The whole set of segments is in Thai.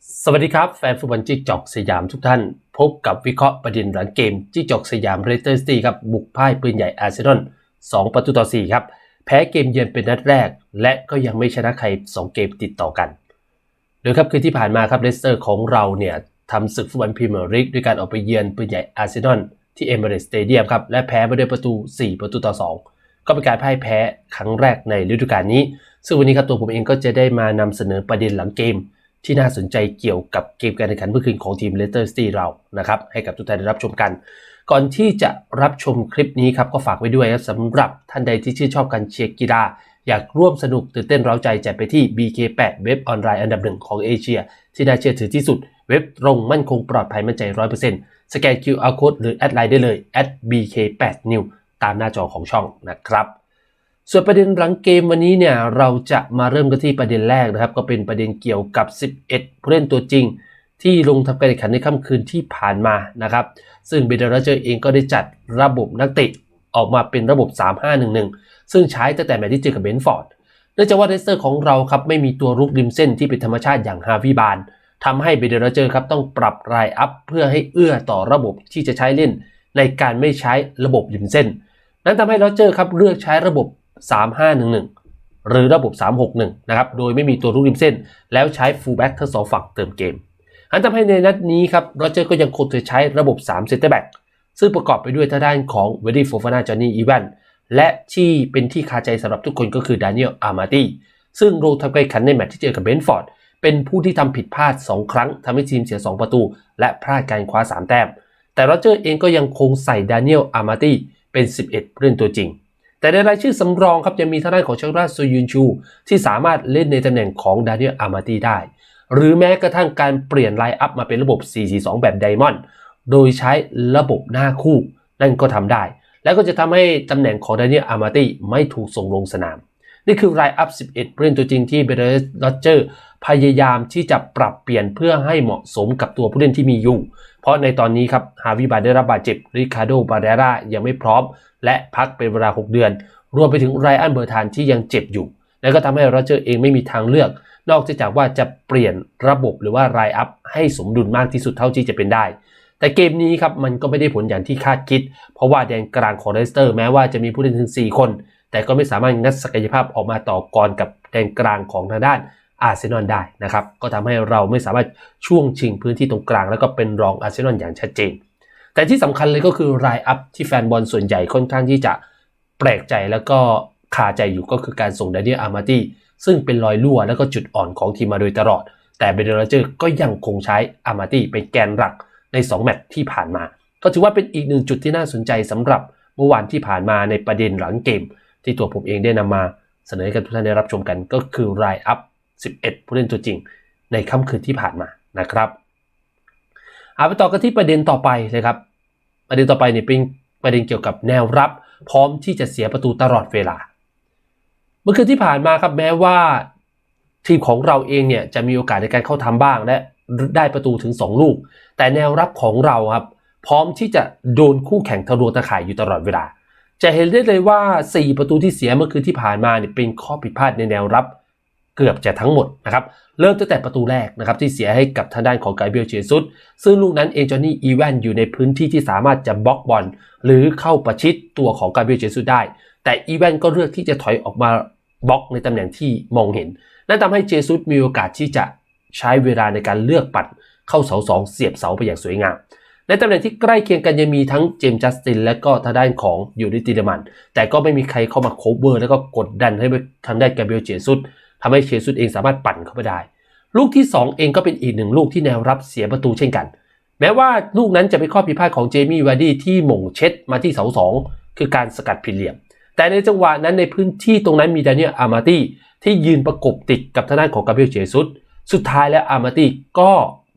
สวัสดีครับแฟนฟุตบอลจิ๊กจอกสยามทุกท่าน พบกับวิเคราะห์ประเด็นหลังเกมจิ๊กจอกสยามเรสเตอร์สตีครับบุกพ่ายปืนใหญ่อาร์เซนอล2ประตูต่อ 4 ครับ แพ้เกมเยือนเป็นนัดแรก และก็ยังไม่ชนะใคร 2 เกมติดต่อกันโดยครับคือที่ผ่านมาครับเลสเตอร์ของเราเนี่ยทำศึกฟุตบอลพรีเมียร์ลีกด้วยการออกไปเยือนปืนใหญ่อาร์เซนอลที่เอมิเรตสเตเดียมครับและแพ้ไปด้วยประตู 4 ประตูต่อ 2ก็เป็นการพ่ายแพ้ครั้งแรกในฤดูกาลนี้ ซึ่งวันนี้ครับตัวผมเองก็จะได้มานำเสนอประเด็นหลังเกม ที่น่าสนใจเกี่ยวกับเกมการแข่งขันเมื่อคืนของทีมเลสเตอร์ซิตี้เรานะครับให้กับทุกท่านได้รับชมกัน ก่อนที่จะรับชมคลิปนี้ครับก็ฝากไว้ด้วยครับสำหรับท่านใดที่ชื่นชอบการเชียร์กีฬาอยากร่วมสนุกตื่นเต้นเร้าใจจัดไปที่ BK8 เว็บออนไลน์อันดับหนึ่งของเอเชีย ที่น่าเชื่อถือที่สุด เว็บตรงมั่นคงปลอดภัยมั่นใจ 100%สแกน QR code หรือแอดไลน์ได้เลย @bk8new ตามหน้าจอของช่องนะครับ ส่วนประเด็นหลังเกมวันนี้เนี่ยเราจะมาเริ่มกันที่ประเด็นแรกนะครับ ก็เป็นประเด็นเกี่ยวกับ 11 ผู้เล่นตัวจริง ที่ลงทำการแข่งขันในค่ำคืนที่ผ่านมานะครับ ซึ่งเบเดอร์เจอร์เองก็ได้จัดระบบนักเตะออกมาเป็นระบบ 3-5-1-1 ซึ่งใช้ตั้งแต่แมตช์ที่เจอกับเบนฟอร์ดเนื่องจากว่าเรสเตอร์ของเราครับไม่มีตัวรุกริมเส้นที่เป็นธรรมชาติอย่างฮาวิบานทำให้เบเดอร์เจอร์ครับต้องปรับรายอัพเพื่อให้เอื้อต่อระบบที่จะใช้เล่น ในการไม่ใช้ระบบริมเส้น นั้นทำให้โรเจอร์ครับเลือกใช้ระบบ 3511 หรือระบบ 361 นะครับ โดยไม่มีตัวรุกริมเส้น แล้วใช้ฟูลแบ็กทั้งสองฝั่งเติมเกมอันทำให้ในนัดนี้ครับโรเจอร์ก็ยังคงจะใช้ระบบ3เซนเตอร์แบ็กซึ่งประกอบไปด้วยทางด้านของเวดี้โฟฟานาจอห์นนี่อีแวนและที่เป็นที่คาใจสำหรับทุกคนก็คือดานิเอลอาร์มาตีซึ่งโรทำการขันในแมตช์ที่เจอกับเบนฟอร์ดเป็นผู้ที่ทำผิดพลาด 2 ครั้งทำให้ทีมเสีย 2 ประตู และพลาดการคว้า 3 แต้ม แต่โรเจอร์เองก็ยังคงใส่ดานิเอลอาร์มาตีเป็น 11ผู้เล่นตัวจริง แต่ในรายชื่อสำรองครับยังมีทางด้านของชาราซูยุนชู ที่สามารถเล่นในตำแหน่งของดานิเอลอาร์มาตีได้ หรือแม้กระทั่งการเปลี่ยนไลน์อัพมาเป็นระบบ 4-4-2 แบบไดมอนด์โดยใช้ระบบหน้าคู่ นั่นก็ทำได้ และก็จะทำให้ตำแหน่งของดานิเอลอาร์มาตีไม่ถูกส่งลงสนาม นี่คือรายอัพ 11 เล่นตัวจริงที่เบเดอร์ลอเจอร์ พยายามที่จะปรับเปลี่ยนเพื่อให้เหมาะสมกับตัวผู้เล่นที่มีอยู่ เพราะในตอนนี้ครับฮาวิบาได้รับบาดเจ็บริคาโดบาเดรายังไม่พร้อม และพักเป็นเวลา 6 เดือน รวมไปถึงไรอันเบอร์ทานที่ยังเจ็บอยู่ และก็ทำให้โรเจอร์เองไม่มีทางเลือก นอกจากว่าจะเปลี่ยนระบบหรือว่ารายอัพให้สมดุลมากที่สุดเท่าที่จะเป็นได้แต่เกมนี้ครับมันก็ไม่ได้ผลอย่างที่คาดคิด เพราะว่าแดนกลางของเลสเตอร์แม้ว่าจะมีผู้เล่นถึง 4 คน แต่ก็ไม่สามารถงัดศักยภาพออกมาต่อกรกับแดนกลางของทางด้าน อาร์เซนอลได้นะครับ ก็ทำให้เราไม่สามารถช่วงชิงพื้นที่ตรงกลาง แล้วก็เป็นรองอาร์เซนอลอย่างชัดเจน แต่ที่สำคัญเลยก็คือรายอัพที่แฟนบอลส่วนใหญ่ค่อนข้างที่จะแปลกใจแล้วก็คาใจอยู่ก็คือการส่งดานิเอลอาร์มาตีซึ่งเป็นรอยรั่วแล้วก็จุดอ่อนของทีมมาโดยตลอด แต่เบเดอร์เจอร์ก็ยังคงใช้อาร์มาตีเป็นแกนหลักใน 2 แมตช์ที่ผ่านมา ก็ถือว่าเป็นอีกหนึ่งจุดที่น่าสนใจสำหรับเมื่อวานที่ผ่านมาในประเด็นหลังเกม ที่ตัวผมเองได้นำมาเสนอให้กับทุกท่านได้รับชมกันก็คือรายอัพ 11 ผู้เล่นตัวจริง ในค่ำคืนที่ผ่านมานะครับเอาไปต่อกันที่ประเด็นต่อไปเลยครับ ประเด็นต่อไปเนี่ยเป็นประเด็นเกี่ยวกับแนวรับ พร้อมที่จะเสียประตูตลอดเวลา เมื่อคืนที่ผ่านมาครับแม้ว่า ทีมของเราเองเนี่ยจะมีโอกาสในการเข้าทำบ้างและได้ประตูถึง 2 ลูก แต่แนวรับของเราครับพร้อมที่จะโดนคู่แข่งทะลวงตะข่ายอยู่ตลอดเวลา จะเห็นได้เลยว่า 4 ประตูที่เสียเมื่อคืนที่ผ่านมาเนี่ยเป็นข้อผิดพลาดในแนวรับ เกือบจะทั้งหมดนะครับเริ่มตั้งแต่ประตูแรกนะครับที่เสียให้กับทางด้านของไกเบียลเจซุสซึ่งลูกนั้นเอจอนนี่อีแวนอยู่ในพื้นที่ที่สามารถจะบล็อกบอลหรือเข้าประชิดตัวของไกเบียลเจซุสได้ แต่อีแวนก็เลือกที่จะถอยออกมาบล็อกในตำแหน่งที่มองเห็น นั่นทำให้เจซุสมีโอกาสที่จะใช้เวลาในการเลือกปัดเข้าเสาสองเสียบเสาไปอย่างสวยงาม ในตำแหน่งที่ใกล้เคียงกันยังมีทั้งเจมส์จัสตินและก็ทางด้านของยูริติเดมันแต่ก็ไม่มีใครเข้ามาโคเวอร์ แล้วก็กดดันให้ทางด้านไกเบลเจซุส ทำให้เชซุสเองสามารถปั่นเข้าไปได้ ลูกที่ 2 เองก็เป็นอีกหนึ่งลูกที่แนวรับเสียประตูเช่นกัน แม้ว่าลูกนั้นจะเป็นข้อผิดพลาดของเจมี่วาร์ดี้ที่หม่งเช็ดมาที่เสาสองคือการสกัดผิดเหลี่ยม แต่ในจังหวะนั้นในพื้นที่ตรงนั้นมีดานิเอลอาร์มาตี้ที่ยืนประกบติดกับทางด้านของกาเบรียลเจซุสสุดท้ายแล้วอาร์มาตี้ก็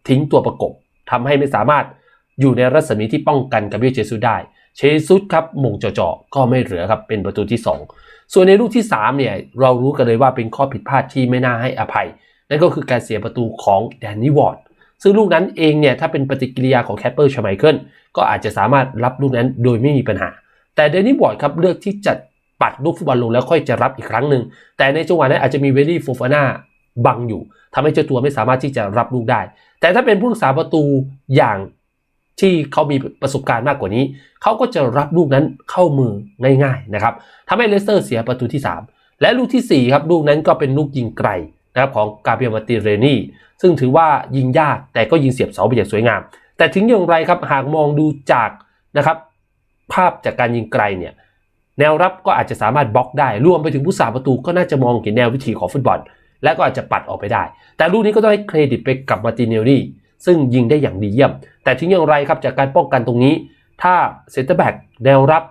ทิ้งตัวประกบทำให้ไม่สามารถอยู่ในรัศมีที่ป้องกันกาเบรียลเจซุสได้เชซุสครับหม่งจ่อๆก็ไม่เหลือครับเป็นประตูที่ 2 ส่วนในลูกที่3เนี่ยเรารู้กันเลยว่าเป็นข้อผิดพลาดที่ไม่น่าให้อภัย นั่นก็คือการเสียประตูของแดนนี่วอร์ดซึ่งลูกนั้นเองเนี่ยถ้าเป็นปฏิกิริยาของแคปเปอร์ชไมเคิลก็อาจจะสามารถรับลูกนั้นโดยไม่มีปัญหา แต่แดนนี่วอร์ดครับเลือกที่จะปัดลูกฟุตบอลลงแล้วค่อยจะรับอีกครั้งหนึ่งแต่ในจังหวะนั้นอาจจะมีเวลี่โฟฟาน่าบังอยู่ทำให้เจ้าตัวไม่สามารถที่จะรับลูกได้ แต่ถ้าเป็นผู้รักษาประตูอย่าง ที่เขามีประสบการณ์มากกว่านี้ เขาก็จะรับลูกนั้นเข้ามือง่ายๆนะครับทำให้เลสเตอร์เสียประตูที่ 3 และลูกทีสี่4 ครับ ลูกนั้นก็เป็นลูกยิงไกลนะครับของกาเบรียลมาติเรนีซึ่งถือว่ายิงยากแต่ก็ยิงเสียบเสาไปอย่างสวยงาม แต่ถึงอย่างไรครับหากมองดูจากนะครับภาพจากการยิงไกลเนี่ยแนวรับก็อาจจะสามารถบล็อกได้ รวมไปถึงผู้สาประตูก็น่าจะมองเห็นแนววิธีของฟุตบอล และก็อาจจะปัดออกไปได้ แต่ลูกนี้ก็ต้องให้เครดิตไปกับมาติเนลลี่ ซึ่งยิงได้อย่างดีเยี่ยม แต่ถึงอย่างไรครับจากการป้องกันตรงนี้ ถ้าเซนเตอร์แบ็กแนวรับ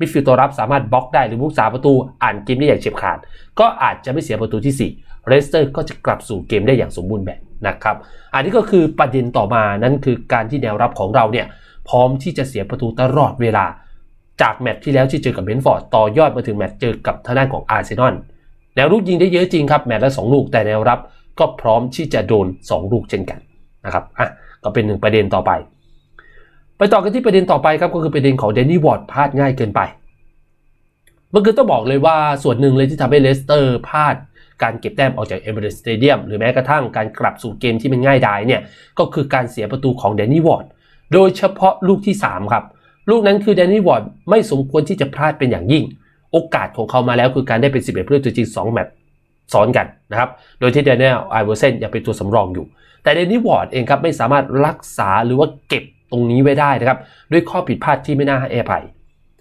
มิดฟิลด์ตัวรับสามารถบล็อกได้หรือผู้สาประตูอ่านเกมได้อย่างเฉียบขาด ก็อาจจะไม่เสียประตูที่ 4 เรสเตอร์ก็จะกลับสู่เกมได้อย่างสมบูรณ์แบบนะครับ อันนี้ก็คือประเด็นต่อมานั่นคือการที่แนวรับของเราเนี่ยพร้อมที่จะเสียประตูตลอดเวลา จากแมตช์ที่แล้วที่เจอกับเบนฟอร์ดต่อยอดมาถึงแมตช์เจอกับทางด้านของอาร์เซนอลแนวรุกยิงได้เยอะจริงครับแมตช์ละ2ลูกแต่แนวรับก็พร้อมที่จะโดน 2 ลูกเช่นกัน นะครับอะก็เป็นหนึ่งประเด็นต่อไป ไปต่อกันที่ประเด็นต่อไปครับก็คือประเด็นของเดนนี่วอร์ดพลาดง่ายเกินไปมื่อกี้ต้องบอกเลยว่าส่วนหนึ่งเลยที่ทำให้เลสเตอร์พลาดการเก็บแต้มออกจากเอเมอเรสเตเดียมหรือแม้กระทั่งการกลับสู่เกมที่มันง่ายดายเนี่ยก็คือการเสียประตูของแดนนี่วอร์ดโดยเฉพาะลูกที่ 3 ครับ ลูกนั้นคือแดนนี่วอร์ดไม่สมควรที่จะพลาดเป็นอย่างยิ่ง โอกาสของเขามาแล้วคือการได้เป็น 11ผู้เล่นตัวจริง2แมตช์ซ้อนกันนะครับ โดยที่เดนเนลไอเวอร์เซนยังเป็นตัวสำรองอยู่ แต่เดนนี่วอร์ดเองครับไม่สามารถรักษาหรือว่าเก็บตรงนี้ไว้ได้นะครับ ด้วยข้อผิดพลาดที่ไม่น่าให้อภัย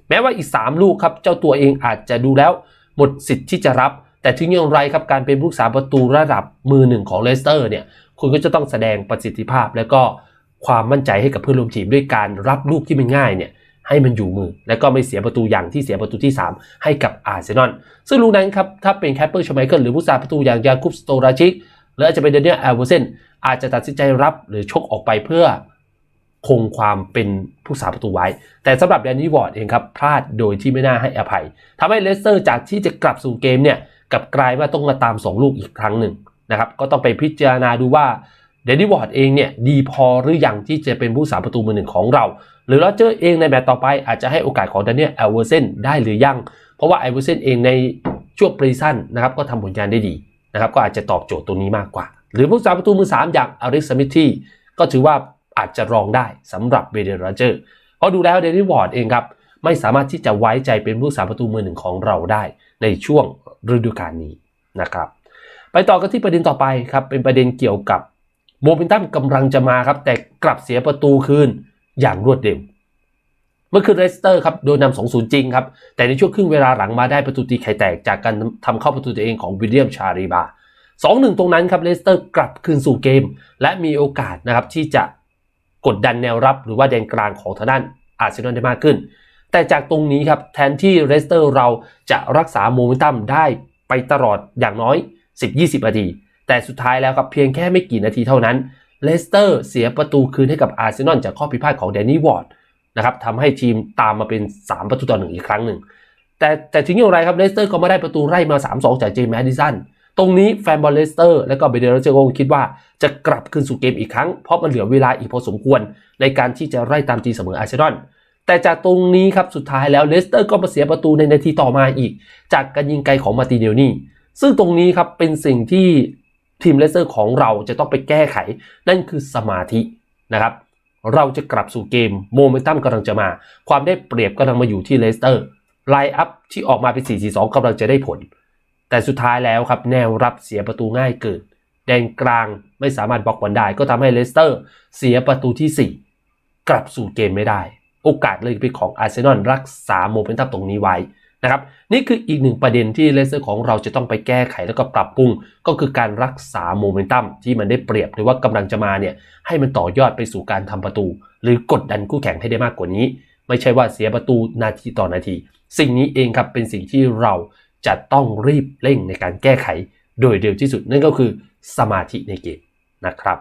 แม้ว่าอีก 3 ลูกครับ เจ้าตัวเองอาจจะดูแล้ว หมดสิทธิ์ที่จะรับ แต่ถึงอย่างไรครับการเป็นผู้รักษาประตูระดับมือหนึ่งของเลสเตอร์เนี่ยคุณก็จะต้องแสดงประสิทธิภาพ และก็ความมั่นใจให้กับเพื่อนร่วมทีมด้วยการรับลูกที่มันง่ายเนี่ยให้มันอยู่มือ และก็ไม่เสียประตูอย่างที่เสียประตูที่ 3 ให้กับอาร์เซนอลซึ่งลูกนั้นครับถ้าเป็นแคปเปอร์ชไมเคิลหรือผู้รักษาประตูอย่างยาคุปสโตราชิกหรืออาจจะเป็นเดนเนียลแอลเวอร์เซน อาจจะตัดสินใจรับหรือชกออกไปเพื่อคงความเป็นผู้รักษาประตูไว้ แต่สำหรับแดนนี่วอร์ดเองครับพลาดโดยที่ไม่น่าให้อภัยทำให้เลสเตอร์จากที่จะกลับสู่เกมเนี่ยกับกลายว่าต้องมาตาม 2 ลูกอีกครั้งหนึ่งนะครับก็ต้องไปพิจารณาดูว่าเดนนี่วอร์ดเองเนี่ยดีพอหรือยังที่จะเป็นผู้รักษาประตูมือหนึ่งของเรา หรือเราเจอเองในแมตต์ต่อไปอาจจะให้โอกาสของแดานิเอลแอลเวอร์เซนได้หรือยัง เพราะว่าแอลเวอร์เซนเองในช่วงปรีซันนะครับก็ทำผลงานได้ดีนะครับก็อาจจะตอบโจทย์ตรงนี้มากกว่า หรือผู้รักษาประตูมือ 3 อย่างอาริสมิธีก็ถือว่าอาจจะรองได้สำหรับเบเดนโรเจอร์เพราะดูแล้วเดนนี่วอร์ดเองครับไม่สามารถที่จะไว้ใจเป็นผู้รักษาประตูมือหนึ่งของเราได้ในช่วงฤดูกาลนี้นะครับ ไปต่อกันที่ประเด็นต่อไปครับเป็นประเด็นเกี่ยวกับโมเมนตัมกำลังจะมาครับแต่กลับเสียประตูคืนอย่างรวดเร็วเมื่อคืนเรสเตอร์ครับโดนนำสองศูนย์จริงครับแต่ในช่วงครึ่งเวลาหลังมาได้ประตูตีไข่แตกจากการทำเข้าประตูตัวเองของวิลเลียมชารีบา สองหนึ่งตรงนั้นครับเลสเตอร์กลับคืนสู่เกม และมีโอกาสนะครับที่จะกดดันแนวรับหรือว่าแดนกลางของทางด้านอาร์เซนอลได้มากขึ้น แต่จากตรงนี้ครับแทนที่เรสเตอร์เราจะรักษาโมเมนตัมได้ไปตลอดอย่างน้อย 10-20 นาที แต่สุดท้ายแล้วครับเพียงแค่ไม่กี่นาทีเท่านั้นเลสเตอร์เสียประตูคืนให้กับอาร์เซนอลจากข้อผิดพลาดของแดนนี่วอร์ดนะครับทำให้ทีมตามมาเป็น 3 ประตูต่อหนึ่งอีกครั้งหนึ่ง แต่แต่ถึงอย่างไรครับเลสเตอร์ก็ไม่ได้ประตูไล่มา 3-2 จากเจมส์แมดิสัน ตรงนี้แฟนบอลเลสเตอร์และก็เบเดโรเจโกคิดว่าจะกลับคืนสู่เกมอีกครั้ง เพราะมันเหลือเวลาอีกพอสมควร ในการที่จะไล่ตามตีเสมออาร์เซนอลแต่จากตรงนี้ครับสุดท้ายแล้วเลสเตอร์ก็มาเสียประตูในนาทีต่อมาอีก จากการยิงไกลของมาติเนลนี่ซึ่งตรงนี้ครับเป็นสิ่งที่ทีมเลสเตอร์ของเราจะต้องไปแก้ไข นั่นคือสมาธินะครับเราจะกลับสู่เกมโมเมนตัมกำลังจะมา ความได้เปรียบกำลังมาอยู่ที่เลสเตอร์ไลน์อัพที่ออกมาเป็น 4-4-2กำลังจะได้ผล แต่สุดท้ายแล้วครับแนวรับเสียประตูง่ายเกินแดนกลางไม่สามารถบล็อกบอลได้ ก็ทำให้เลสเตอร์เสียประตูที่ 4 กลับสู่เกมไม่ได้ โอกาสเลยเป็นของอาร์เซนอลรักษาโมเมนตัมตรงนี้ไว้นะครับนี่คืออีกหนึ่งประเด็นที่เลสเตอร์ของเราจะต้องไปแก้ไขแล้วก็ปรับปรุง ก็คือการรักษาโมเมนตัมที่มันได้เปรียบหรือว่ากำลังจะมาเนี่ยให้มันต่อยอดไปสู่การทำประตู หรือกดดันคู่แข่งให้ได้มากกว่านี้ ไม่ใช่ว่าเสียประตูนาทีต่อนาที สิ่งนี้เองครับเป็นสิ่งที่เรา จะต้องรีบเร่งในการแก้ไขโดยเร็วที่สุด นั่นก็คือสมาธิในเกมนะครับ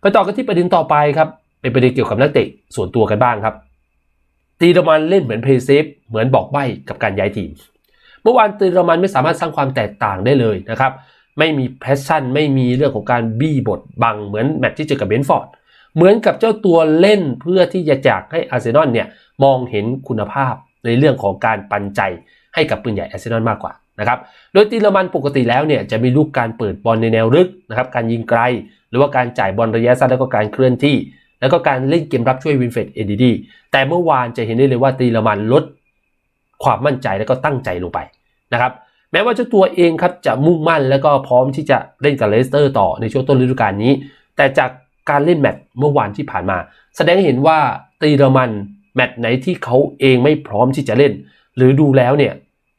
ไปต่อกันที่ประเด็นต่อไปครับ เป็นประเด็นเกี่ยวกับนักเตะส่วนตัวกันบ้างครับ ตีรมันเล่นเหมือนเพย์เซฟเหมือนบอกใบ้กับการย้ายทีม เมื่อวานตีรมันไม่สามารถสร้างความแตกต่างได้เลยนะครับ ไม่มีแพชชั่น ไม่มีเรื่องของการบี้บทบังเหมือนแมตช์ที่เจอกับเบนฟอร์ดเหมือนกับเจ้าตัวเล่นเพื่อที่จะจากให้อาร์เซนอลเนี่ยมองเห็นคุณภาพในเรื่องของการปันใจ ให้กับปืนใหญ่อาร์เซนอลมากกว่านะครับ โดยตีละมันปกติแล้วเนี่ยจะมีลูกการเปิดบอลในแนวลึกนะครับ การยิงไกล หรือว่าการจ่ายบอลระยะสั้นแล้วก็การเคลื่อนที่ แล้วก็การเล่นเกมรับช่วยวินเฟดเอดีดีแต่เมื่อวานจะเห็นได้เลยว่าตีละมันลดความมั่นใจแล้วก็ตั้งใจลงไปนะครับแม้ว่าเจ้าตัวเองครับจะมุ่งมั่นแล้วก็พร้อมที่จะเล่นกับเลสเตอร์ต่อในช่วงต้นฤดูกาลนี้ แต่จากการเล่นแมตช์เมื่อวานที่ผ่านมา แสดงให้เห็นว่าตีละมันแมตช์ไหนที่เขาเองไม่พร้อมที่จะเล่น หรือดูแล้วเนี่ย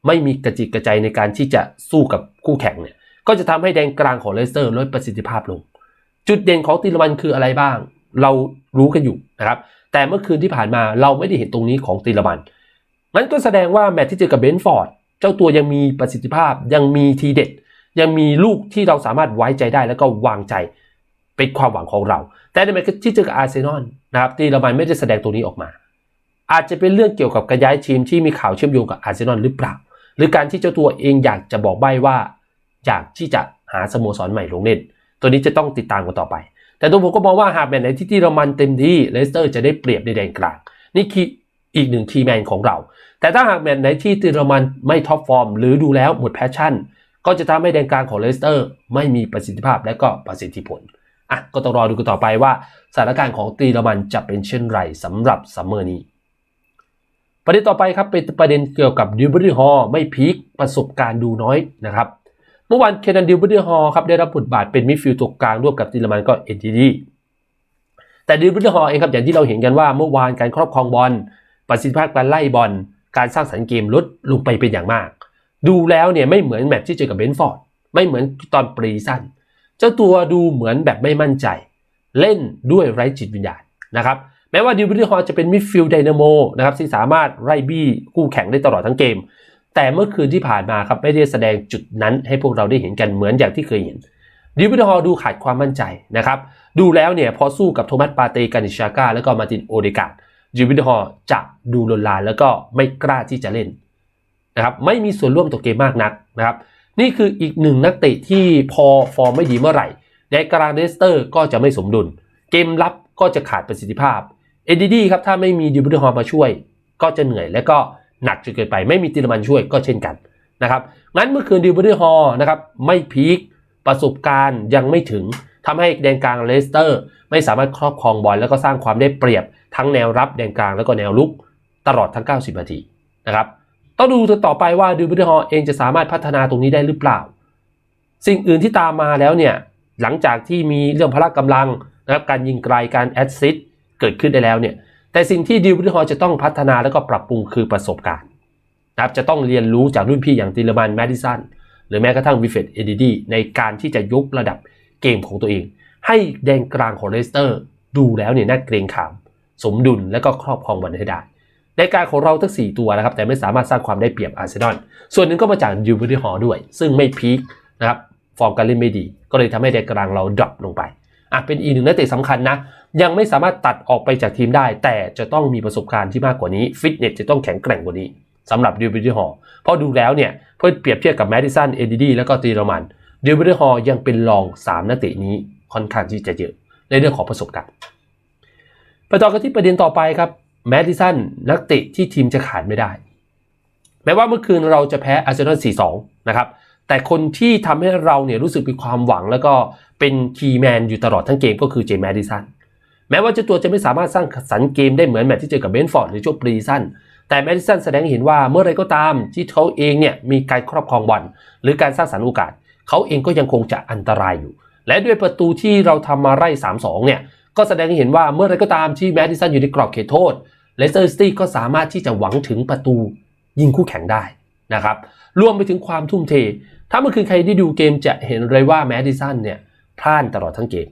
ไม่มีกระจิกกระใจในการที่จะสู้กับคู่แข่งเนี่ยก็จะทำให้แดนกลางของเลสเตอร์ลดประสิทธิภาพลง จุดเด่นของตีละมันคืออะไรบ้าง เรารู้กันอยู่นะครับแต่เมื่อคืนที่ผ่านมาเราไม่ได้เห็นตรงนี้ของตีละมันมันก็แสดงว่าแมตช์ที่เจอกับเบนฟอร์ดเจ้าตัวยังมีประสิทธิภาพยังมีทีเด็ด ยังมีลูกที่เราสามารถไว้ใจได้แล้วก็วางใจเป็นความหวังของเรา แต่ในแมตช์ที่เจอกับอาร์เซนอลนะครับตีละมันไม่ได้แสดงตรงนี้ออกมา อาจจะเป็นเรื่องเกี่ยวกับการย้ายทีมที่มีข่าวเชื่อมโยงกับอาร์เซนอลหรือเปล่า หรือการที่เจ้าตัวเองอยากจะบอกใบ้ว่า อยากที่จะหาสโมสรใหม่ลงเล่น ตัวนี้จะต้องติดตามกันต่อไป แต่ตัวผมก็มองว่าหากแมตช์ไหนที่ตีละมันเต็มที่เลสเตอร์จะได้เปรียบในแดนกลาง นี่คืออีกหนึ่งคีย์แมนของเรา แต่ถ้าหากแมตช์ไหนที่ตีละมันไม่ท็อปฟอร์ม หรือดูแล้วหมดแพชชั่น ก็จะทำให้แดนกลางของเลสเตอร์ไม่มีประสิทธิภาพและก็ประสิทธิผลอะก็ต้องรอดูกันต่อไปว่าสถานการณ์ของตีละมันจะเป็นเช่นไรสำหรับซัมเมอร์นี้ ประเด็นต่อไปครับเป็นประเด็นเกี่ยวกับดิวเบอร์ฮอไม่พีคประสบการณ์ดูน้อยนะครับเมื่อวานเคนันดิวเบอร์ฮอครับได้รับบทบาทเป็นมิดฟิลด์ตัวกลางร่วมกับตีลมันก็เอ็นดีดีแต่ดิวเบอร์ฮอเองครับอย่างที่เราเห็นกันว่าเมื่อวานการครอบครองบอลประสิทธิภาพการไล่บอลการสร้างสรรค์เกมลดลงไปเป็นอย่างมาก ดูแล้วเนี่ยไม่เหมือนแมตช์ที่เจอกับเบนฟอร์ดไม่เหมือนตอนปรีสั้นเจ้าตัวดูเหมือนแบบไม่มั่นใจ เล่นด้วยไร้จิตวิญญาณนะครับ แม้ว่าดิวบริฮอจะเป็นมิดฟิลด์ไดนาโมนะครับที่สามารถไล่บี้คู่แข่งได้ตลอดทั้งเกม แต่เมื่อคืนที่ผ่านมาครับไม่ได้แสดงจุดนั้นให้พวกเราได้เห็นกันเหมือนอย่างที่เคยเห็นดิวบริฮอดูขาดความมั่นใจนะครับดูแล้วเนี่ยพอสู้กับโทมัสปาเตกานิชากาแล้วก็มาตินโอเดกาดดิวบริฮอจะดูลนลานแล้วก็ไม่กล้าที่จะเล่นนะครับไม่มีส่วนร่วมต่อเกมมากนักนะครับนี่คืออีกหนึ่งนักเตะที่พอฟอร์มไม่ดีเมื่อไหร่ในกลางเลสเตอร์ก็จะไม่สมดุล เกมรับก็จะขาดประสิทธิภาพ เอ็ดดี้ครับถ้าไม่มีดิวบริฮอร์มาช่วย ก็จะเหนื่อยและก็หนักจนเกินไป ไม่มีติลมันช่วยก็เช่นกันนะครับงั้นเมื่อคืนดิวบริฮอร์นะครับไม่พีคประสบการณ์ยังไม่ถึงทำให้แดนกลางเลสเตอร์ ไม่สามารถครอบครองบอลแล้วก็สร้างความได้เปรียบทั้งแนวรับแดนกลางแล้วก็แนวลุกตลอดทั้ง 90 นาทีนะครับต้องดูต่อไปว่าดิวบริฮอร์เองจะสามารถพัฒนาตรงนี้ได้หรือเปล่า สิ่งอื่นที่ตามมาแล้วเนี่ยหลังจากที่มีเรื่องพละกำลังนะครับการยิงไกลการแอดซิส เกิดขึ้นได้แล้วเนี่ยแต่สิ่งที่ดิวบริฮอร์จะต้องพัฒนาแล้วก็ปรับปรุงคือประสบการณ์นะครับจะต้องเรียนรู้จากรุ่นพี่อย่างติลมันแมดิสันหรือแม้กระทั่งวิเฟตเอดีดีในการที่จะยกระดับเกมของตัวเอง ให้แดนกลางของเลสเตอร์ดูแล้วเนี่ยน่าเกรงขาม สมดุลและก็ครอบครองบอลให้ได้ในการของเราทั้ง 4 ตัวนะครับ แต่ไม่สามารถสร้างความได้เปรียบอาร์เซนอลส่วนหนึ่งก็มาจากดิวบริฮอร์ด้วย ซึ่งไม่พีคนะครับฟอร์มการเล่นไม่ดี ก็เลยทำให้แดนกลางเราดรอปลงไป อะเป็นอีกหนึ่งนักเตะสำคัญนะ ยังไม่สามารถตัดออกไปจากทีมได้ แต่จะต้องมีประสบการณ์ที่มากกว่านี้ฟิตเนสจะต้องแข็งแกร่งกว่านี้สำหรับดิวบริฮอร์เพราะดูแล้วเนี่ยเพื่อเปรียบเทียบกับแมดิสันเอดีดีแล้วก็ตีรมันดิวบริฮอร์ยังเป็นรอง3นักเตะนี้ค่อนข้างที่จะเยอะในเรื่องของประสบการณ์ไปต่อกันที่ประเด็นต่อไปครับแมดิสันนักเตะที่ทีมจะขาดไม่ได้ แม้ว่าเมื่อคืนเราจะแพ้อาร์เซนอล4-2 นะครับ แต่คนที่ทำให้เราเนี่ยรู้สึกมีความหวัง แล้วก็เป็นคีย์แมนอยู่ตลอดทั้งเกมก็คือเจมส์แมดิสันแม้ว่าเจ้าตัวจะไม่สามารถสร้างสรรค์เกมได้เหมือนแมตช์ที่เจอกับเบนฟอร์ดหรือช่วงปรีซันแต่แมดิสันแสดงให้เห็นว่าเมื่อไรก็ตามที่เขาเองเนี่ยมีการครอบครองบอลหรือการสร้างสรรค์โอกาส เขาเองก็ยังคงจะอันตรายอยู่ และด้วยประตูที่เราทำมาไล่3-2 เนี่ยก็แสดงให้เห็นว่าเมื่อไรก็ตามที่แมดิสันอยู่ในกรอบเขตโทษเลสเตอร์ซิตี้ก็สามารถที่จะหวังถึงประตูยิงคู่แข่งได้ นะครับรวมไปถึงความทุ่มเท ถ้าเมื่อคืนใครได้ดูเกมจะเห็นเลยว่าแมดิสันเนี่ยพลาดตลอดทั้งเกม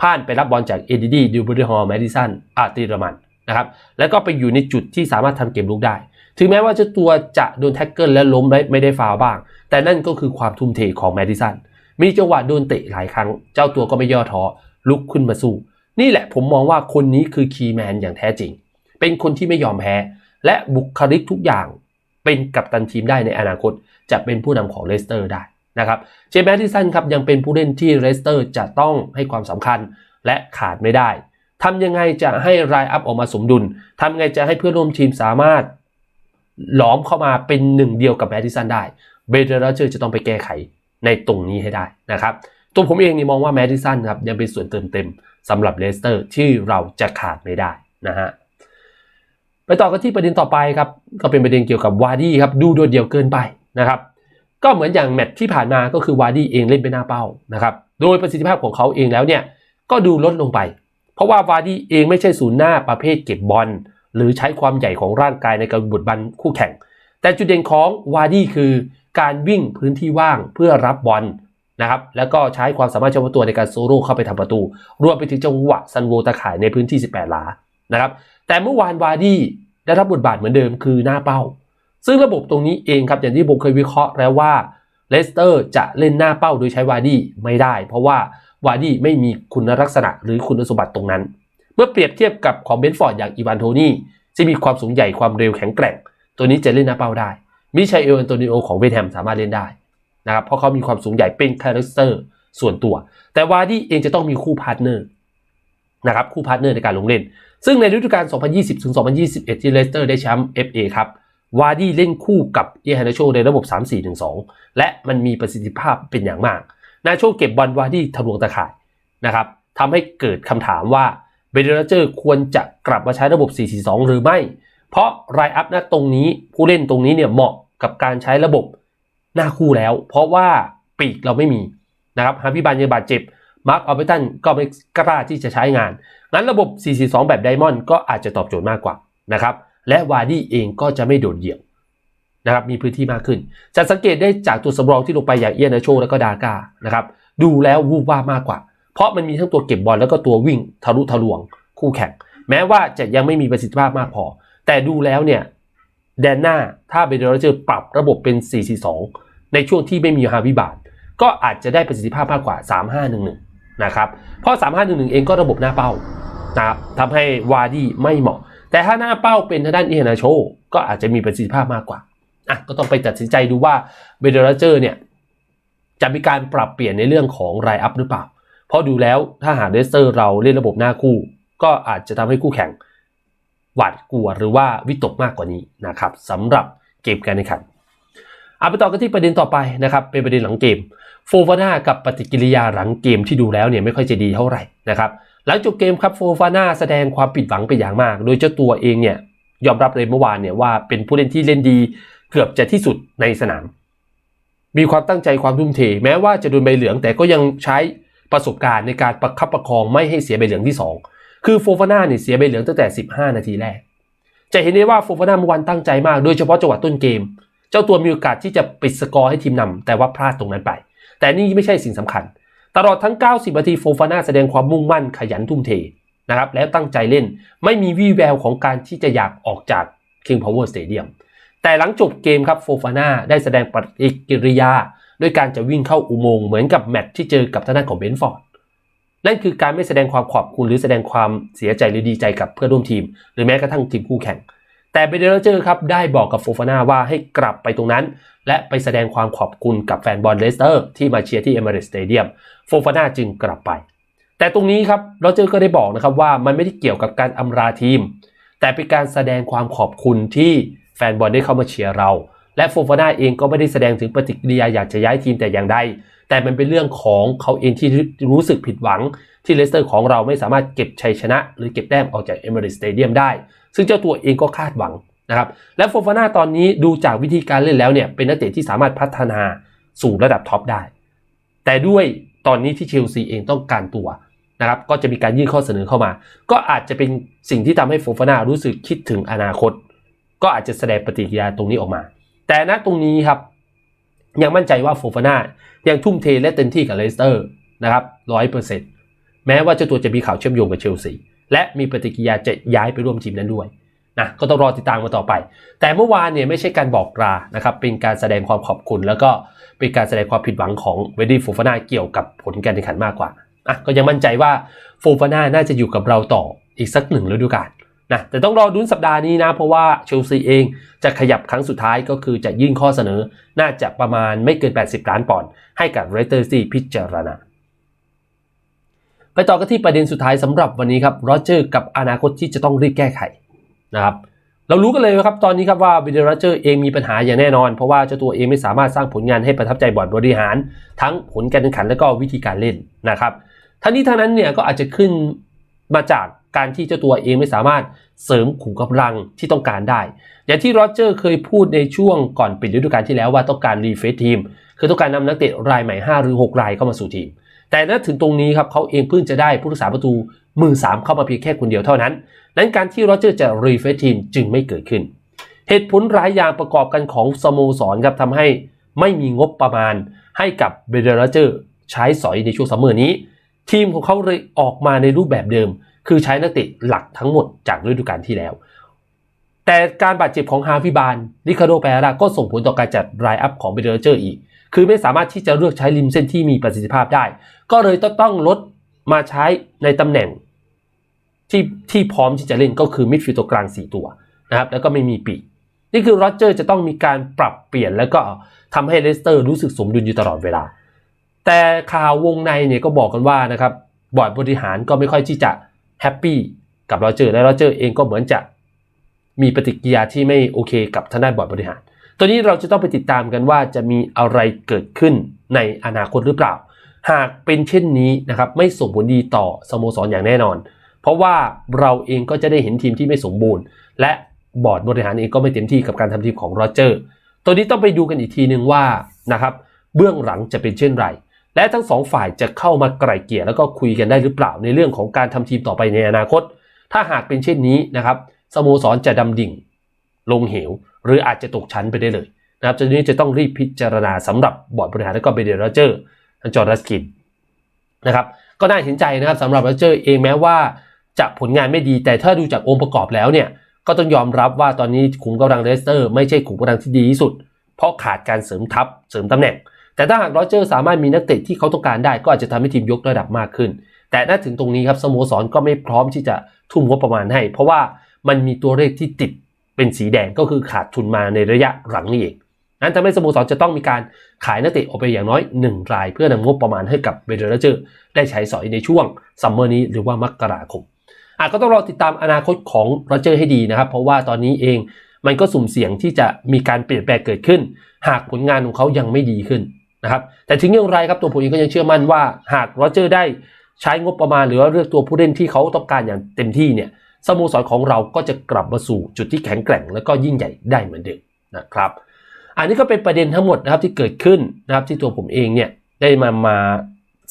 พลาดไปรับบอลจากเอดีดีดิวบริฮอร์แมดิสันอาร์ติรมันนะครับแล้วก็ไปอยู่ในจุดที่สามารถทำเกมลุกได้ ถึงแม้ว่าเจ้าตัวจะโดนแท็กเกิลและล้มไม่ได้ฟาวบ้าง แต่นั่นก็คือความทุ่มเทของแมดิสันมีจังหวะโดนเตะหลายครั้ง เจ้าตัวก็ไม่ย่อท้อลุกขึ้นมาสู้ นี่แหละผมมองว่าคนนี้คือคีย์แมนอย่างแท้จริง เป็นคนที่ไม่ยอมแพ้ และบุคลิกทุกอย่าง เป็นกัปตันทีมได้ในอนาคต จะเป็นผู้นำของเลสเตอร์ได้นะครับเจมส์แมดิสันครับยังเป็นผู้เล่นที่เลสเตอร์จะต้องให้ความสำคัญและขาดไม่ได้ทำยังไงจะให้รายอัพออกมาสมดุลทำยังไงจะให้เพื่อนร่วมทีมสามารถหลอมเข้ามาเป็นหนึ่งเดียวกับแมดิสันได้เบเดอร์เจอร์จะต้องไปแก้ไขในตรงนี้ให้ได้นะครับตัวผมเองนี่มองว่าแมดิสันครับยังเป็นส่วนเติมเต็มสำหรับเลสเตอร์ที่เราจะขาดไม่ได้นะฮะ ไปต่อกันที่ประเด็นต่อไปครับ ก็เป็นประเด็นเกี่ยวกับวาร์ดี้ครับดูโดดเดี่ยวเกินไปนะครับ ก็เหมือนอย่างแมตช์ที่ผ่านมาก็คือวาร์ดี้เองเล่นไปหน้าเป้านะครับโดยประสิทธิภาพของเขาเองแล้วเนี่ยก็ดูลดลงไป เพราะว่าวาร์ดี้เองไม่ใช่ศูนย์หน้าประเภทเก็บบอลหรือใช้ความใหญ่ของร่างกายในการบุดบันคู่แข่ง แต่จุดเด่นของวาร์ดี้คือการวิ่งพื้นที่ว่างเพื่อรับบอลนะครับแล้วก็ใช้ความสามารถเฉพาะตัวในการโซโล่เข้าไปทำประตู รวมไปถึงจังหวะซันโวตะข่ายในพื้นที่ 18 หลานะครับ แต่เมื่อวานวาร์ดี้ได้รับบทบาทเหมือนเดิมคือหน้าเป้า ซึ่งระบบตรงนี้เองครับอย่างที่ผมเคยวิเคราะห์แล้วว่าเลสเตอร์จะเล่นหน้าเป้าโดยใช้วาร์ดี้ไม่ได้ เพราะว่าวาร์ดี้ไม่มีคุณลักษณะหรือคุณสมบัติตรงนั้น เมื่อเปรียบเทียบกับของเบนฟอร์ดอย่างอีวานโทนี่ที่มีความสูงใหญ่ความเร็วแข็งแกร่ง ตัวนี้จะเล่นหน้าเป้าได้มิชัยเอลแอนโตนิโอของเวทแฮมสามารถเล่นได้นะครับเพราะเขามีความสูงใหญ่เป็นคาแรคเตอร์ส่วนตัว แต่วาร์ดี้เองจะต้องมีคู่พาร์ทเนอร์นะครับคู่พาร์ทเนอร์ในการลงเล่น ซึ่งในฤดูกาล 2020ถึง2021 ที่เลสเตอร์ได้แชมป์ FA ครับ วาร์ดี้เล่นคู่กับเอฮานาโชในระบบ 3-4-1-2 และมันมีประสิทธิภาพเป็นอย่างมาก นาโชเก็บบอลวาร์ดี้ทะลวงตะข่ายนะครับทำให้เกิดคำถามว่าเบเดอร์เจอร์ควรจะกลับมาใช้ระบบ 4-4-2 หรือไม่ เพราะไรอัพนะตรงนี้ผู้เล่นตรงนี้เนี่ยเหมาะกับการใช้ระบบหน้าคู่แล้ว เพราะว่าปีกเราไม่มีนะครับฮาร์พิบานยังบาดเจ็บ มาร์คออเบตันก็ไม่กล้าที่จะใช้งาน งั้นระบบ 442 แบบไดมอนด์ก็อาจจะตอบโจทย์มากกว่านะครับและวาร์ดี้เองก็จะไม่โดดเดี่ยวนะครับมีพื้นที่มากขึ้น จะสังเกตได้จากตัวสำรองที่ลงไปอย่างเอียนาโชและก็ดากานะครับดูแล้ววูบว่ามากกว่า เพราะมันมีทั้งตัวเก็บบอลแล้วก็ตัววิ่งทะลุทะลวง คู่แข่ง แม้ว่าจะยังไม่มีประสิทธิภาพมากพอ แต่ดูแล้วเนี่ยแดนหน้าถ้าเบเดอร์เจอปรับระบบเป็น 442 ในช่วงที่ไม่มีฮาวิบาทก็อาจจะได้ประสิทธิภาพมากกว่า 3511 นะครับเพราะ 3511 เองก็ระบบหน้าเป้านะครับทำให้วาร์ดี้ไม่เหมาะ แต่ถ้าหน้าเป้าเป็นทางด้านเอเฮนาโช ก็อาจจะมีประสิทธิภาพมากกว่าอะก็ต้องไปตัดสินใจดูว่าเบเดอร์เจอร์เนี่ยจะมีการปรับเปลี่ยนในเรื่องของรายอัพหรือเปล่า เพราะดูแล้วถ้าหากเลสเตอร์เราเล่นระบบหน้าคู่ ก็อาจจะทำให้คู่แข่งหวาดกลัวหรือว่าวิตกมากกว่านี้นะครับสำหรับเกมการแข่งขัน เอาไปต่อกันที่ประเด็นต่อไปนะครับเป็นประเด็นหลังเกม โฟฟาน่ากับปฏิกิริยาหลังเกมที่ดูแล้วเนี่ยไม่ค่อยจะดีเท่าไหร่นะครับหลังจบเกมครับโฟฟาน่าแสดงความผิดหวังไปอย่างมาก โดยเจ้าตัวเองเนี่ยยอมรับเลยเมื่อวานเนี่ยว่าเป็นผู้เล่นที่เล่นดีเกือบจะที่สุดในสนาม มีความตั้งใจความทุ่มเท แม้ว่าจะโดนใบเหลืองแต่ก็ยังใช้ประสบการณ์ในการประคับประคองไม่ให้เสียใบเหลืองที่สองคือโฟฟาน่าเนี่ยเสียใบเหลืองตั้งแต่ 15 นาทีแรก จะเห็นได้ว่าโฟฟาน่าเมื่อวันตั้งใจมาก โดยเฉพาะจังหวะต้นเกม เจ้าตัวมีโอกาสที่จะปิดสกอร์ให้ทีมนำแต่ว่าพลาดตรงนั้นไป แต่นี่ไม่ใช่สิ่งสำคัญ ตลอดทั้ง 90 นาทีโฟฟาน่าแสดงความมุ่งมั่นขยันทุ่มเทนะครับแล้วตั้งใจเล่นไม่มีวี่แววของการที่จะอยากออกจาก King Power Stadium แต่หลังจบเกมครับโฟฟาน่าได้แสดงปฏิกิริยาด้วยการจะวิ่งเข้าอุโมงค์เหมือนกับแมตช์ที่เจอกับทางด้านของเบนฟอร์ดนั่นคือการไม่แสดงความขอบคุณหรือแสดงความเสียใจหรือดีใจกับเพื่อนร่วมทีม หรือแม้กระทั่งทีมคู่แข่ง แต่เบเดอร์เจอร์ครับได้บอกกับโฟฟาน่าว่าให้กลับไปตรงนั้น และไปแสดงความขอบคุณกับแฟนบอลเลสเตอร์ที่มาเชียร์ที่เอเมเรสสเตเดียมโฟฟาน่าจึงกลับไป แต่ตรงนี้ครับโรเจอร์ก็ได้บอกนะครับว่ามันไม่ได้เกี่ยวกับการอำลาทีม แต่เป็นการแสดงความขอบคุณที่แฟนบอลได้เข้ามาเชียร์เรา และโฟฟาน่าเองก็ไม่ได้แสดงถึงปฏิกิริยาอยากจะย้ายทีมแต่อย่างใดแต่มันเป็นเรื่องของเขาเองที่รู้สึกผิดหวัง ที่เลสเตอร์ของเราไม่สามารถเก็บชัยชนะ หรือเก็บแต้มออกจากเอเมอรสสเตเดียมได้ ซึ่งเจ้าตัวเองก็คาดหวังนะครับ และโฟฟาน่าตอนนี้ดูจากวิธีการเล่นแล้วเนี่ยเป็นนักเตะที่สามารถพัฒนาสู่ระดับท็อปได้ แต่ด้วยตอนนี้ที่เชลซีเองต้องการตัวนะครับ ก็จะมีการยื่นข้อเสนอเข้ามา ก็อาจจะเป็นสิ่งที่ทำให้โฟฟาน่ารู้สึกคิดถึงอนาคต ก็อาจจะแสดงปฏิกิริยาตรงนี้ออกมา แต่ณตรงนี้ครับ ยังมั่นใจว่าโฟฟาน่ายังทุ่มเทและเต็มที่กับเลสเตอร์นะครับร้อยเปอร์เซ็นต์แม้ว่าเจ้าตัวจะมีข่าวเชื่อมโยงกับเชลซี และมีปฏิกิริยาจะย้ายไปร่วมทีมนั้นด้วยนะก็ต้องรอติดตามกันต่อไป แต่เมื่อวานเนี่ยไม่ใช่การบอกลานะครับเป็นการแสดงความขอบคุณ แล้วก็เป็นการแสดงความผิดหวังของเวดดี้โฟฟาน่าเกี่ยวกับผลการแข่งขันมากกว่าอะก็ยังมั่นใจว่าโฟฟาน่าน่าจะอยู่กับเราต่ออีกสักหนึ่งฤดูกาลนะแต่ต้องรอดุนสัปดาห์นี้นะ เพราะว่าเชลซีเองจะขยับครั้งสุดท้ายก็คือจะยื่นข้อเสนอ น่าจะประมาณไม่เกิน 80 ล้านปอนด์ให้กับเรเตอร์ซีพิจารณา ไปต่อกันที่ประเด็นสุดท้ายสำหรับวันนี้ครับโรเจอร์กับอนาคตที่จะต้องรีบแก้ไขนะครับเรารู้กันเลยครับตอนนี้ครับว่าวินเดอร์เจอร์เองมีปัญหาอย่างแน่นอน เพราะว่าเจ้าตัวเองไม่สามารถสร้างผลงานให้ประทับใจบอร์ดบริหาร ทั้งผลการแข่งขันและก็วิธีการเล่นนะครับทั้งนี้ทั้งนั้นเนี่ยก็อาจจะขึ้นมาจากการที่เจ้าตัวเองไม่สามารถเสริมขุมกำลังที่ต้องการได้ อย่างที่โรเจอร์เคยพูดในช่วงก่อนปิดฤดูกาลที่แล้วว่าต้องการรีเฟซทีม คือต้องการนำนักเตะรายใหม่ 5 หรือ 6 รายเข้ามาสู่ทีม แต่ณถึงตรงนี้ครับเขาเองเพิ่งจะได้ผู้รักษาประตูมือ 3 เข้ามาเพียงแค่คนเดียวเท่านั้น นั้นการที่โรเจอร์จะรีเฟซทีมจึงไม่เกิดขึ้น เหตุผลหลายอย่างประกอบกันของสโมสรครับทำให้ไม่มีงบประมาณให้กับเบเดอร์เจอร์ใช้สอยในช่วงซัมเมอร์นี้ ทีมของเขาเลยออกมาในรูปแบบเดิม คือใช้นักเตะหลักทั้งหมดจากฤดูกาลที่แล้ว แต่การบาดเจ็บของฮาฟิบานริคาโดเปราก็ส่งผลต่อการจัดรายอัพของเบเดอร์เจอร์อีก คือไม่สามารถที่จะเลือกใช้ริมเส้นที่มีประสิทธิภาพได้ ก็เลยต้องลดมาใช้ในตำแหน่งที่ที่พร้อมที่จะเล่นก็คือมิดฟิลด์ตัวกลาง 4 ตัวนะครับแล้วก็ไม่มีปีกนี่คือโรเจอร์จะต้องมีการปรับเปลี่ยนแล้วก็ทำให้เลสเตอร์รู้สึกสมดุลอยู่ตลอดเวลา แต่ข่าววงในเนี่ยก็บอกกันว่านะครับบอร์ดบริหารก็ไม่ค่อยที่จะแฮปปี้กับโรเจอร์และโรเจอร์เองก็เหมือนจะมีปฏิกิริยาที่ไม่โอเคกับทางด้านบอร์ดบริหาร ตัวนี้เราจะต้องไปติดตามกันว่าจะมีอะไรเกิดขึ้นในอนาคตหรือเปล่า หากเป็นเช่นนี้นะครับไม่ส่งผลดีต่อสโมสรอย่างแน่นอน เพราะว่าเราเองก็จะได้เห็นทีมที่ไม่สมบูรณ์ และบอร์ดบริหารเองก็ไม่เต็มที่กับการทำทีมของโรเจอร์ตัวนี้ต้องไปดูกันอีกทีหนึ่งว่านะครับเบื้องหลังจะเป็นเช่นไร และทั้งสองฝ่ายจะเข้ามาไกล่เกลี่ยแล้วก็คุยกันได้หรือเปล่าในเรื่องของการทำทีมต่อไปในอนาคต ถ้าหากเป็นเช่นนี้นะครับสโมสรจะดำดิ่ง ลงเหว หรืออาจจะตกชั้นไปได้เลยนะครับจุดนี้จะต้องรีบพิจารณาสำหรับบอร์ดบริหารและก็เบเดร์โรเจอร์ทั้งจอร์ดัสกินนะครับก็น่าเห็นใจนะครับสำหรับโรเจอร์เองแม้ว่าจะผลงานไม่ดีแต่ถ้าดูจากองค์ประกอบแล้วเนี่ยก็ต้องยอมรับว่าตอนนี้ขุมกำลังเลสเตอร์ไม่ใช่ขุมกำลังที่ดีที่สุด เพราะขาดการเสริมทัพเสริมตำแหน่ง แต่ถ้าหากโรเจอร์สามารถมีนักเตะที่เขาต้องการได้ก็อาจจะทำให้ทีมยกระดับมากขึ้น แต่ถ้าถึงตรงนี้ครับสโมสรก็ไม่พร้อมที่จะทุ่มงบประมาณให้ เพราะว่ามันมีตัวเลขที่ติด เป็นสีแดงก็คือขาดทุนมาในระยะหลังนี่เองนั้นทำให้สโมสรจะต้องมีการขายนักเตะออกไปอย่างน้อย 1 ราย เพื่อนำงบประมาณให้กับเบเดอร์เจอร์ได้ใช้สอยในช่วงซัมเมอร์นี้หรือว่ามกราคมอาจก็ต้องรอติดตามอนาคตของโรเจอร์ให้ดีนะครับ เพราะว่าตอนนี้เองมันก็สุ่มเสี่ยงที่จะมีการเปลี่ยนแปลงเกิดขึ้น หากผลงานของเขายังไม่ดีขึ้นนะครับแต่ถึงอย่างไรครับตัวผมเองก็ยังเชื่อมั่นว่า หากโรเจอร์ได้ใช้งบประมาณหรือว่าเลือกตัวผู้เล่นที่เขาต้องการอย่างเต็มที่เนี่ย สโมสรของเราก็จะกลับมาสู่จุดที่แข็งแกร่ง และก็ยิ่งใหญ่ได้เหมือนเดิมนะครับ อันนี้ก็เป็นประเด็นทั้งหมดนะครับที่เกิดขึ้นนะครับที่ตัวผมเองเนี่ยได้มามา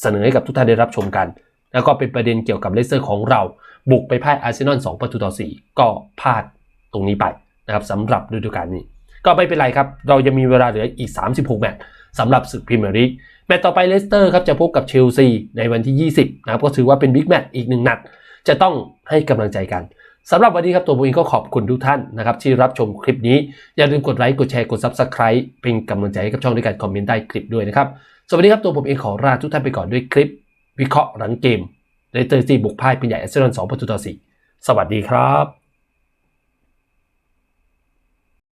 เสนอให้กับทุกท่านได้รับชมกัน แล้วก็เป็นประเด็นเกี่ยวกับเลสเตอร์ของเรา บุกไปพ่ายอาร์เซนอล2ประตูต่อ 4 ก็พลาดตรงนี้ไปนะครับสำหรับฤดูกาลนี้ ก็ไม่เป็นไรครับ เรายังมีเวลาเหลืออีก 36 แมตช์สำหรับศึกพรีเมียร์ลีกแมตช์ต่อไปเลสเตอร์ครับจะพบกับเชลซีในวันที่ 20 นะครับก็ถือว่าเป็นบิ๊กแมตช์อีกหนึ่งนัด จะต้องให้กำลังใจกันสำหรับวันนี้ครับตัวผมเองก็ขอบคุณทุกท่านนะครับที่รับชมคลิปนี้ อย่าลืมกดไลค์กดแชร์กด Subscribe เป็นกำลังใจให้กับช่องด้วยการคอมเมนต์ใต้คลิปด้วยนะครับสวัสดีครับตัวผมเองขอลาทุกท่านไปก่อนด้วยคลิป วิเคราะห์หลังเกมเลสเตอร์ซีบุกพ่ายเป็นใหญ่อาร์เซนอล2ประตูต่อ4สวัสดีครับ